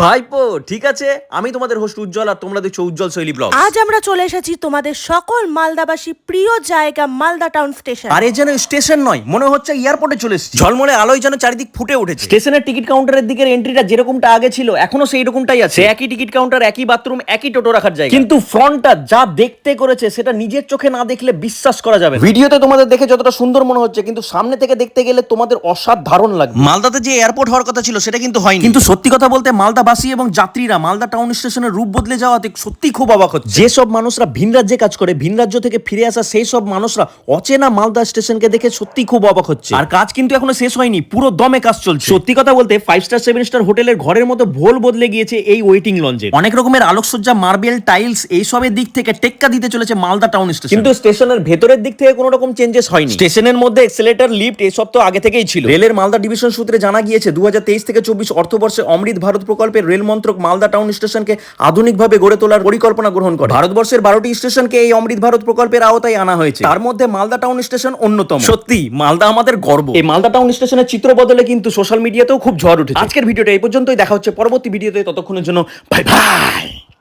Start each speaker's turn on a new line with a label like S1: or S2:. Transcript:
S1: ভাইপো ঠিক আছে? আমি তোমাদের হোস্ট উজ্জ্বল আর তোমরা দেখছ উজ্জ্বল শৈলী ব্লগ
S2: আজ আমরা চলে এসেছি তোমাদের সকল মালদাবাসী প্রিয় জায়গা মালদা টাউন স্টেশন
S1: আরে যেন স্টেশন নয় মনে হচ্ছে এয়ারপোর্টে চলে এসেছি। ঝলমলে আলোয় যেন চারিদিক ফুটে উঠেছে। স্টেশনের টিকিট কাউন্টারের দিকের এন্ট্রিটা যেরকমটা আগে ছিল এখনও সেই রকমটাই আছে। একই টিকিট কাউন্টার একই বাথরুম একই টোটো রাখার জায়গা। কিন্তু ফ্রন্টটা যা দেখতে করেছে সেটা নিজের চোখে না দেখলে বিশ্বাস করা যাবে না। ভিডিওতে তোমাদের দেখে যতটা সুন্দর মনে হচ্ছে কিন্তু সামনে থেকে দেখতে গেলে তোমাদের অসাধারণ লাগবে। মালদাতে যে এয়ারপোর্ট হওয়ার কথা ছিল সেটা কিন্তু হয়নি। কিন্তু সত্যি কথা বলতে মালদাবাসী এবং যাত্রীরা মালদা টাউন স্টেশনের রূপ বদলে যাওয়াতে সত্যি খুব অবাক হচ্ছে। যেসব মানুষরা ভিন রাজ্যে কাজ করে ভিন রাজ্য থেকে ফিরে আসা সেই সব মানুষরা অচেনা মালদা স্টেশনকে দেখে সত্যি খুব অবাক হচ্ছে। আর কাজ কিন্তু এখনও শেষ হয়নি পুরো দমে কাজ চলছে। সত্যি কথা বলতে ফাইভ স্টার সেভেন স্টার হোটেলের ঘরের মতো ভোল বদলে গিয়েছে এই ওয়েটিং লঞ্চে অনেক রকমের আলোকসজ্জা মার্বেল টাইলস এইসবের দিক থেকে টেক্কা দিতে চলেছে মালদা টাউন স্টেশন। কিন্তু স্টেশনের ভেতরের দিক থেকে কোনো রকম চেঞ্জেস হয়নি। স্টেশনের মধ্যে এক্সেলেটর লিফট এসব তো আগে থেকেই ছিল। রেলের মালদা ডিভিশন সূত্রে জানা গিয়েছে দু হাজার তেইশ থেকে চব্বিশ অর্থবর্ষে অমৃত ভারত প্রকল্পের রেল মন্ত্রক মালদা টাউন স্টেশনকে আধুনিকভাবে গড়ে তোলার পরিকল্পনা গ্রহণ করে। ভারতবর্ষের বারোটি স্টেশনকে এই অমৃত ভারত প্রকল্পের আওতায় আনা হয়েছে। তার মধ্যে মালদা টাউন স্টেশন অন্যতম। সত্যি মালদা আমাদের গর্ব। এই মালদা টাউন স্টেশনের চিত্র বদলে কিন্তু সোশ্যাল মিডিয়াতেও খুব ঝড় উঠেছে। আজকের ভিডিওটা এই পর্যন্তই। দেখা হচ্ছে পরবর্তী ভিডিওতে। ততক্ষণের জন্য বাই বাই।